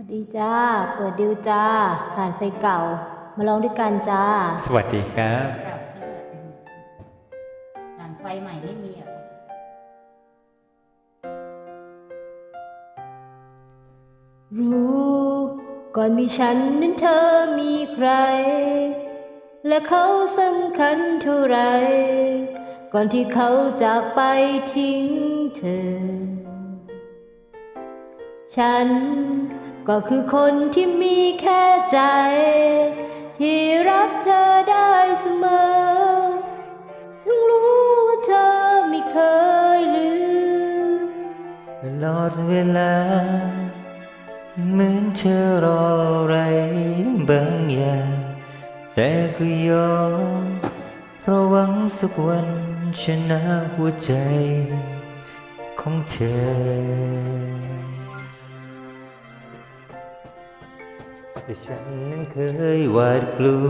วัสดีจ้า เปิดดิวจ้าฐานไฟเก่า มาลองด้วยกันจ้า สวัสดีครับกับฐานไฟใหม่ไม่มีอะรู้ ก่อนมีฉันนั้นเธอมีใคร และเขาสำคัญเท่าไหรก่อนที่เขาจากไปทิ้งเธอ ฉันก็คือคนที่มีแค่ใจ ที่รับเธอได้เสมอ ถึงรู้ว่าเธอไม่เคยลืมตลอดเวลา เหมือนเธอรออะไรบางอย่าง แต่ก็ยอมเพราะหวังสักวันชนะหัวใจของเธอ ฉันนั้นเคยหวาดกลัว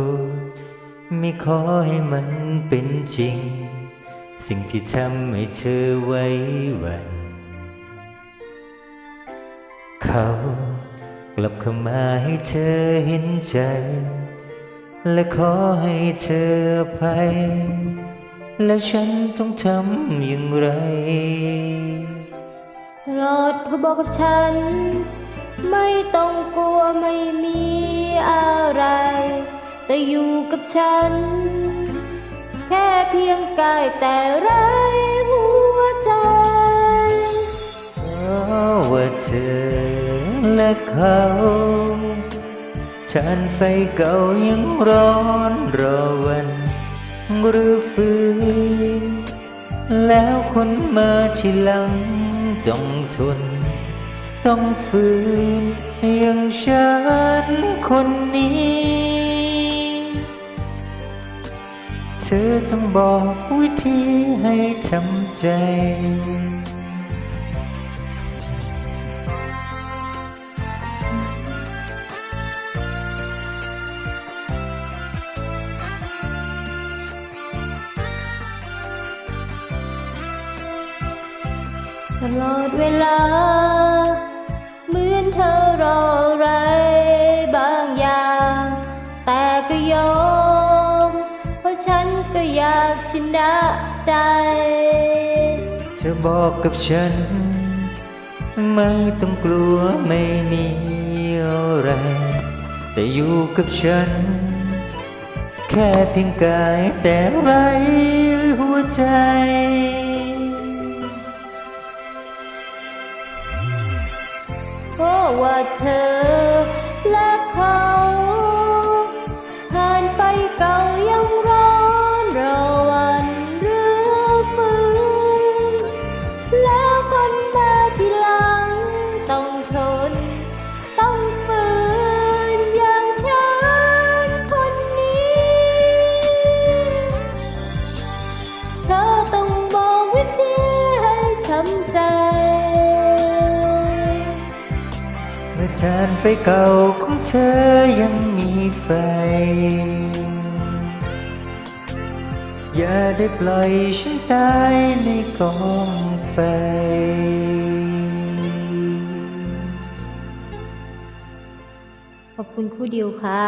ไม่ขอให้มันเป็นจริง สิ่งที่ทำให้เธอไว้วัน เขากลับเข้ามาให้เธอเห็นใจ และขอให้เธอภัยแล้วฉันต้องทำอย่างไรตลอดเขาบอกกับฉัน ไม่ต้องกลัวไม่มีอะไร แต่อยู่กับฉัน แค่เพียงกายแต่ไรหัวใจเพราะว่าเธอและเขา ฉันไฟเก่ายังร้อนรอวันหรือฟื้นแล้วคนมาทีหลังต้องทน ต้องฝืนอย่างฉันคนนี้ เธอต้องบอกวิธีให้ทำใจตลอดเวลา อนเธอรออะไรบางอย่าง แต่ก็ยอม เพราะฉันก็อยากชนะใจ เธอบอกกับฉัน ไม่ต้องกลัวไม่มีอะไร แต่อยู่กับฉัน แค่เพียงกายแต่ไรหัวใจ เธอ จานไฟเก่าของเธอยังมีไฟ อย่าได้ปล่อยฉันตายในกองไฟขอบคุณคู่เดียวค่ะ